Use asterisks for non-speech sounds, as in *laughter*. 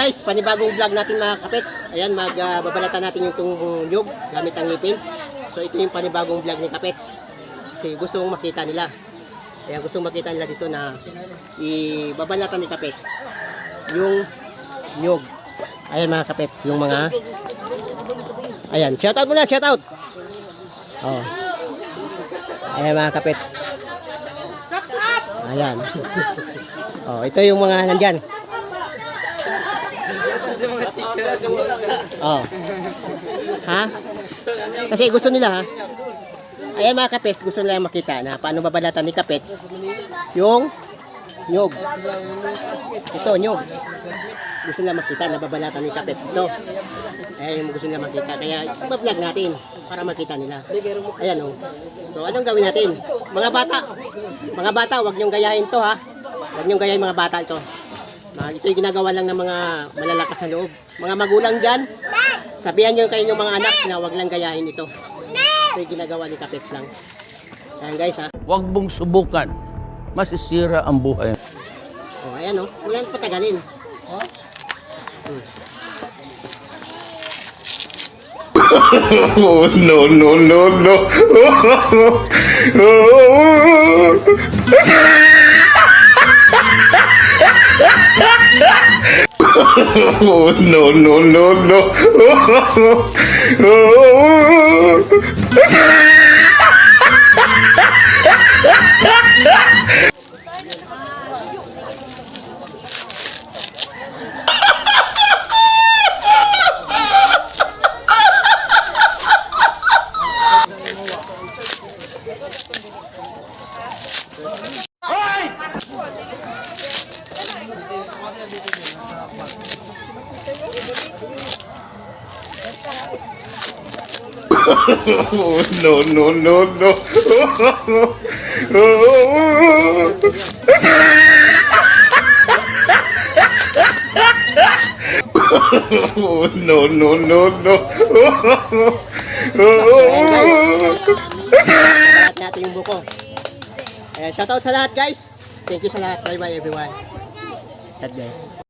guys, panibagong vlog natin mga kapets. Ayan, magbabalatan natin yung itong nyug gamit ang ngipin. So ito yung panibagong vlog ni kapets. Kasi gusto kong makita nila. Kaya gusto kong makita nila dito na ibabalatan ni kapets yung nyug. Ayan mga kapets, yung mga Ayan, shoutout muna, shoutout. Oh. Ayan mga kapets. Ayan. *laughs* oh, ito yung mga nandyan. Oh. Ha? Kasi gusto nila ha. Ayan mga kapets, gusto nila makita na paano babalatan ni kapets yung nyog. Ito, nyog. Gusto nila makita na babalatan ni kapets ito. Ayan yung gusto nila makita. Kaya iba-vlog natin para makita nila. Ayan oh. So anong gawin natin? Mga bata. Mga bata, wag niyong gayahin to ha. Wag niyong gayahin mga bata ito. Ah, ito yung ginagawa lang ng mga malalakas na loob. Mga magulang dyan, sabihan nyo kayo ng mga anak na wag lang gayahin ito. Ito yung ginagawa ni Kapets lang. Ayan guys ha. Huwag mong subukan. Masisira ang buhay. O ayan o. Huwag lang patagalin. O. Oh, no, no, no, no. *laughs* *laughs* oh, *laughs* no, no, no, no. No, no, no, no. No, no, no, no. Lahat natin yung buko. Ayan, shoutout sa lahat guys. Thank you sa lahat. Bye bye everyone. God bless.